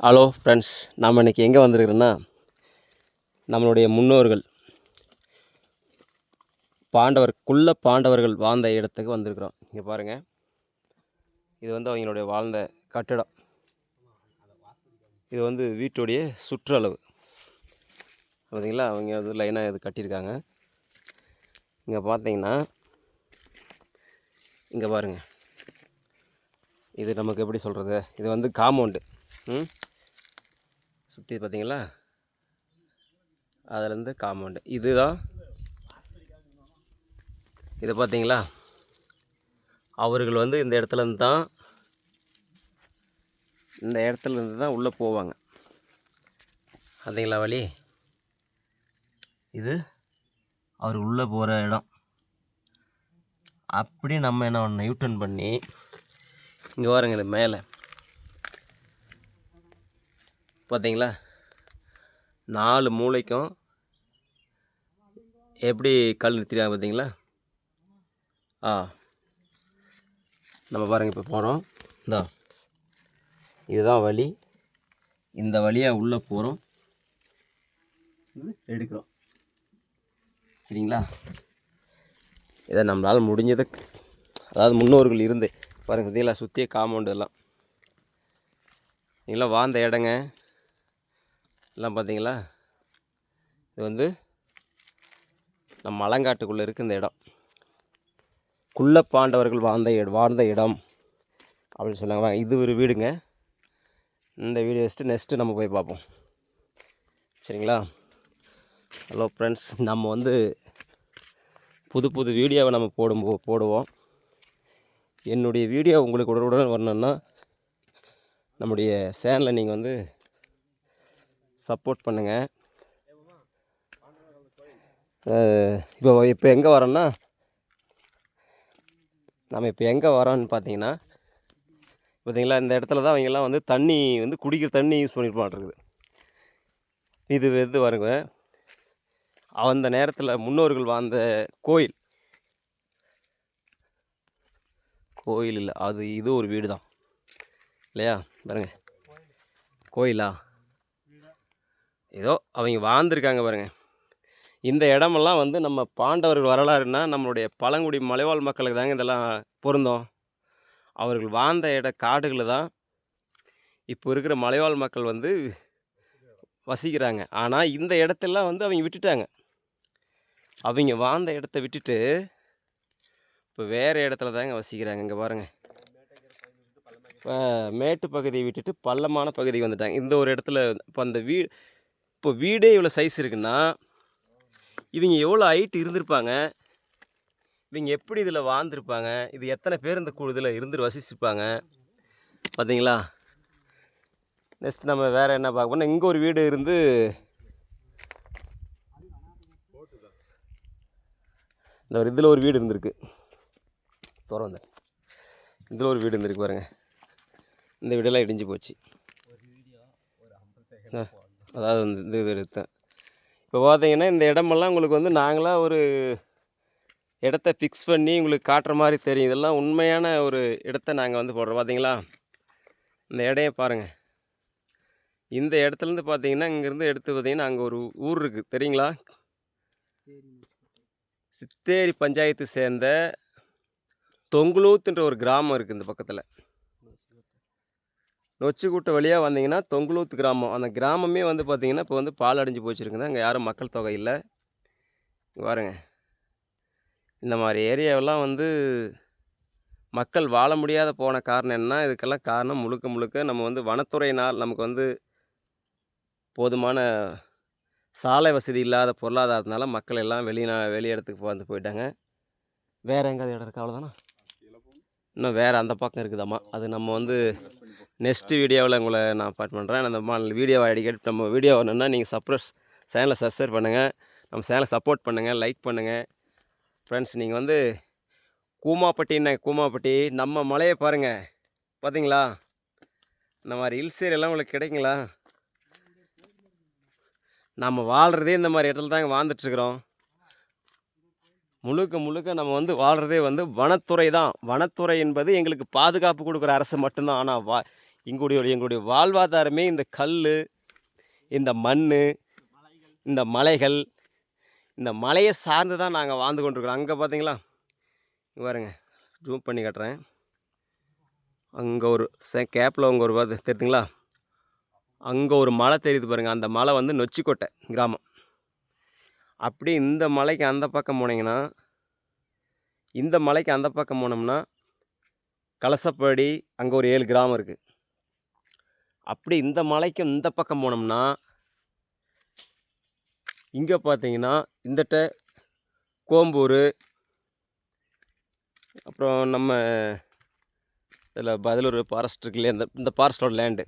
Hello friends நாம் இன்றைக்கி எங்கே வந்திருக்கிறோன்னா நம்மளுடைய முன்னோர்கள் பாண்டவர் குள்ள பாண்டவர்கள் வாழ்ந்த இடத்துக்கு வந்திருக்கிறோம். இங்கே பாருங்கள் இது வந்து அவங்களுடைய வாழ்ந்த கட்டிடம். இது வந்து வீட்டுடைய சுற்றளவு. பார்த்தீங்களா அவங்க வந்து லைனாக இது கட்டியிருக்காங்க. இங்கே பார்த்தீங்கன்னா இங்கே பாருங்கள் இது நமக்கு எப்படி சொல்கிறது இது வந்து காம்பவுண்டு. ம்? சுற்றி பார்த்தீங்களா அதுலேருந்து காம்பவுண்டு இதுதான். இதை பார்த்தீங்களா அவர்கள் வந்து இந்த இடத்துல இருந்து தான் இந்த இடத்துல இருந்து தான் உள்ளே போவாங்க. பார்த்தீங்களா வழி? இது அவர் உள்ளே போகிற இடம். அப்படி நம்ம என்ன பண்ணணும்? யூட்டன் பண்ணி இங்கே பாருங்க இது மேலே. பார்த்தீங்களா? நாலு மூளைக்கும் எப்படி கல் நிறுத்திருக்காங்க பார்த்தீங்களா? ஆ. நம்ம பாருங்கள் இப்போ போகிறோம் இந்தா. இதுதான் வழி இந்த வழியாக உள்ளே போகிறோம் எடுக்கிறோம். சரிங்களா? இதை நம்மளால் முடிஞ்சதை அதாவது முன்னோர்கள் இருந்து பாருங்கள் பார்த்தீங்களா சுற்றிய காம்பவுண்டு எல்லாம். நீங்களாம் வாழ்ந்த இடங்க. எல்லாம் பார்த்தீங்களா? இது வந்து நம்ம மலங்காட்டுக்குள்ளே இருக்குது இந்த இடம். குள்ள பாண்டவர்கள் வாழ்ந்த இடம் வாழ்ந்த இடம் அப்படின்னு சொல்லுவாங்க இது ஒரு வீடுங்க. இந்த வீடு வச்சுட்டு நெக்ஸ்ட்டு நம்ம போய் பார்ப்போம். சரிங்களா? ஹலோ ஃப்ரெண்ட்ஸ் நம்ம வந்து புது புது வீடியோவை நம்ம போடும் போடுவோம். என்னுடைய வீடியோ உங்களுக்கு உடனே வரணுன்னா நம்முடைய சேனலை நீங்கள் வந்து சப்போர்ட் பண்ணுங்கள் இப்போ இப்போ எங்கே வரோன்னா? நம்ம இப்போ எங்கே வரோன்னு பார்த்தீங்கன்னா பார்த்தீங்களா? இந்த இடத்துல தான் அவங்கெல்லாம் வந்து தண்ணி வந்து குடிக்கிற தண்ணி யூஸ் பண்ணிட்டு மாட்டிருக்குது இது வந்து வருங்க அந்த நேரத்தில் முன்னோர்கள் வாழ்ந்த கோயில். கோயில் இல்லை அது இது ஒரு வீடு தான் இல்லையா? பாருங்க. கோயிலா? ஏதோ அவங்க வாழ்ந்துருக்காங்க பாருங்க. இந்த இடமெல்லாம் வந்து நம்ம பாண்டவர்கள் வரலாறுனா நம்மளுடைய பழங்குடி மலைவாழ் மக்களுக்கு தாங்க இதெல்லாம் பொருந்தோம். அவர்கள் வாழ்ந்த இட காடுகளில் தான் இப்போ இருக்கிற மலைவாழ் மக்கள் வந்து வசிக்கிறாங்க. ஆனால் இந்த இடத்தெல்லாம் வந்து அவங்க விட்டுட்டாங்க. அவங்க வாழ்ந்த இடத்த விட்டுட்டு இப்போ வேறு இடத்துல தாங்க வசிக்கிறாங்க. இங்கே பாருங்கள் இப்போ மேட்டு பகுதியை விட்டுட்டு பள்ளமான பகுதிக்கு வந்துட்டாங்க. இந்த ஒரு இடத்துல இப்போ அந்த வீ இப்போ வீடே இவ்வளோ சைஸ் இருக்குன்னா இவங்க எவ்வளோ ஹைட் இருந்திருப்பாங்க? இவங்க எப்படி இதில் வாழ்ந்துருப்பாங்க? இது எத்தனை பேர் இந்த இதில் இருந்து வசிச்சிருப்பாங்க பார்த்தீங்களா? நெக்ஸ்ட் நம்ம வேறு என்ன பார்க்க போனால் இங்கே ஒரு வீடு இருந்து இந்த ஒரு இதில் ஒரு வீடு இருந்திருக்கு. திறந்த இதில் ஒரு வீடு இருந்திருக்கு பாருங்க. இந்த வீடெல்லாம் இடிஞ்சு போச்சு. அதாவது வந்து இந்த இது எடுத்தேன். இப்போ பார்த்தீங்கன்னா இந்த இடமெல்லாம் உங்களுக்கு வந்து நாங்களாக ஒரு இடத்த ஃபிக்ஸ் பண்ணி உங்களுக்கு காட்டுற மாதிரி தெரியும். இதெல்லாம் உண்மையான ஒரு இடத்த நாங்கள் வந்து போடுறோம். பார்த்தீங்களா? இந்த இடையை பாருங்கள் இந்த இடத்துலேருந்து பார்த்தீங்கன்னா இங்கேருந்து எடுத்து பார்த்தீங்கன்னா அங்கே ஒரு ஊர் இருக்குது தெரியுங்களா? சித்தேரி பஞ்சாயத்து சேர்ந்த தொங்குலூத்துன்ற ஒரு கிராமம் இருக்குது இந்த பக்கத்தில். நொச்சிக்கூட்டை வழியாக வந்தீங்கன்னா தொங்குலூத்து கிராமம். அந்த கிராமமே வந்து பார்த்தீங்கன்னா இப்போ வந்து பால் அடைஞ்சு போச்சுருக்குங்க. அங்கே யாரும் மக்கள் தொகை இல்லை. பாருங்க. இந்த மாதிரி ஏரியாவெல்லாம் வந்து மக்கள் வாழ முடியாத போன காரணம் என்ன இதுக்கெல்லாம் காரணம் முழுக்க முழுக்க நம்ம வந்து வனத்துறையினால் நமக்கு வந்து போதுமான சாலை வசதி இல்லாத பொருளாதாரத்தினால மக்கள் எல்லாம் வெளிநா வெளி இடத்துக்கு வந்து போயிட்டாங்க. வேறு எங்கே இடம் இருக்கா? அவ்வளோதானா இன்னும் வேறு அந்த பக்கம் இருக்குதாம்மா. அது நம்ம வந்து நெக்ஸ்ட் வீடியோவில் உங்களை நான் பார்ட் பண்ணுறேன் அந்த வீடியோவை அடிக்கடி நம்ம வீடியோ வரணுன்னா நீங்கள் சப்ரஸ் சேனலை சப்ஸ்கிரைப் பண்ணுங்கள் நம்ம சேனலை சப்போர்ட் பண்ணுங்கள் லைக் பண்ணுங்கள் ஃப்ரெண்ட்ஸ் நீங்கள் வந்து கூமாப்பட்டின்னு கூமாப்பட்டி நம்ம மலையை பாருங்கள் பார்த்தீங்களா இந்த மாதிரி ஹில்ஸ் ஏரியாலாம் உங்களுக்கு கிடைக்குங்களா? நம்ம வாழ்கிறதே இந்த மாதிரி இடத்துல தாங்க வாழ்ந்துட்டுருக்குறோம் முழுக்க முழுக்க நம்ம வந்து வாழ்கிறதே வந்து வனத்துறை தான். வனத்துறை என்பது எங்களுக்கு பாதுகாப்பு கொடுக்குற அரசு மட்டும்தான். ஆனால் வா எங்களுடைய எங்களுடைய வாழ்வாதாரமே இந்த கல் இந்த மண் இந்த மலைகள் இந்த மலையை சார்ந்து தான் நாங்கள் வாழ்ந்து கொண்டிருக்கிறோம். அங்கே பார்த்தீங்களா பாருங்க. ஜூம் பண்ணி காட்டுறேன். அங்கே ஒரு செ கேப்பில் அங்கே ஒரு பார்த்து தெரியுதுங்களா? அங்கே ஒரு மலை தெரியுது பாருங்கள் அந்த மலை வந்து நொச்சிக்கோட்டை கிராமம். அப்படி இந்த மலைக்கு அந்த பக்கம் போனீங்கன்னா இந்த மலைக்கு அந்த பக்கம் போனோம்னா கலசப்படி அங்கே ஒரு ஏழு கிராமம் இருக்குது அப்படி இந்த மலைக்கு இந்த பக்கம் போனோம்னா இங்கே பார்த்தீங்கன்னா இந்தட்ட கோம்பூர் அப்புறம் நம்ம இதில் பதிலூர் ஃபாரஸ்ட் இருக்குல்லையே இந்த இந்த ஃபாரஸ்டோட லேண்டு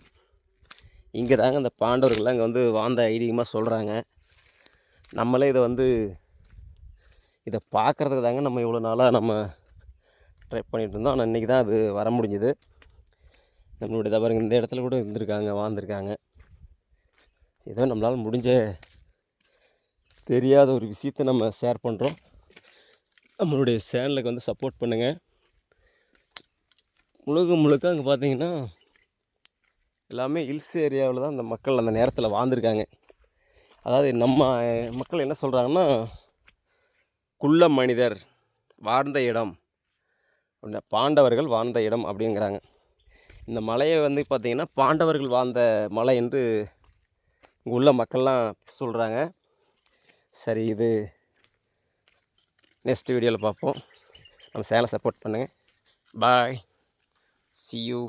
இங்கே தாங்க இந்த பாண்டவர்கள்லாம் இங்கே வந்து வாழ்ந்த ஐடியமாக சொல்கிறாங்க நம்மளே இதை வந்து இதை பார்க்குறதுக்கு தாங்க நம்ம இவ்வளோ நாளாக நம்ம ட்ரை பண்ணிகிட்டு இருந்தோம். ஆனால் இன்றைக்கி தான் அது வர முடிஞ்சுது. நம்மளுடைய தவறு இந்த இடத்துல கூட இருந்திருக்காங்க வாழ்ந்துருக்காங்க. ஏதோ நம்மளால் முடிஞ்ச தெரியாத ஒரு விஷயத்தை நம்ம ஷேர் பண்ணுறோம் நம்மளுடைய சேனலுக்கு வந்து சப்போர்ட் பண்ணுங்கள் முழுக்க முழுக்க அங்கே பார்த்தீங்கன்னா எல்லாமே ஹில்ஸ் ஏரியாவில் தான் அந்த மக்கள் அந்த நேரத்தில் வாழ்ந்துருக்காங்க. அதாவது நம்ம மக்கள் என்ன சொல்கிறாங்கன்னா குள்ள மனிதர் வாழ்ந்த இடம். பாண்டவர்கள் வாழ்ந்த இடம் அப்படிங்கிறாங்க. இந்த மலையை வந்து பார்த்திங்கன்னா பாண்டவர்கள் வாழ்ந்த மலை என்று இங்கே உள்ள மக்கள்லாம் சொல்கிறாங்க சரி இது நெக்ஸ்ட் வீடியோவில் பார்ப்போம். நம்ம சேனலை சப்போர்ட் பண்ணுங்கள் பாய் சி யூ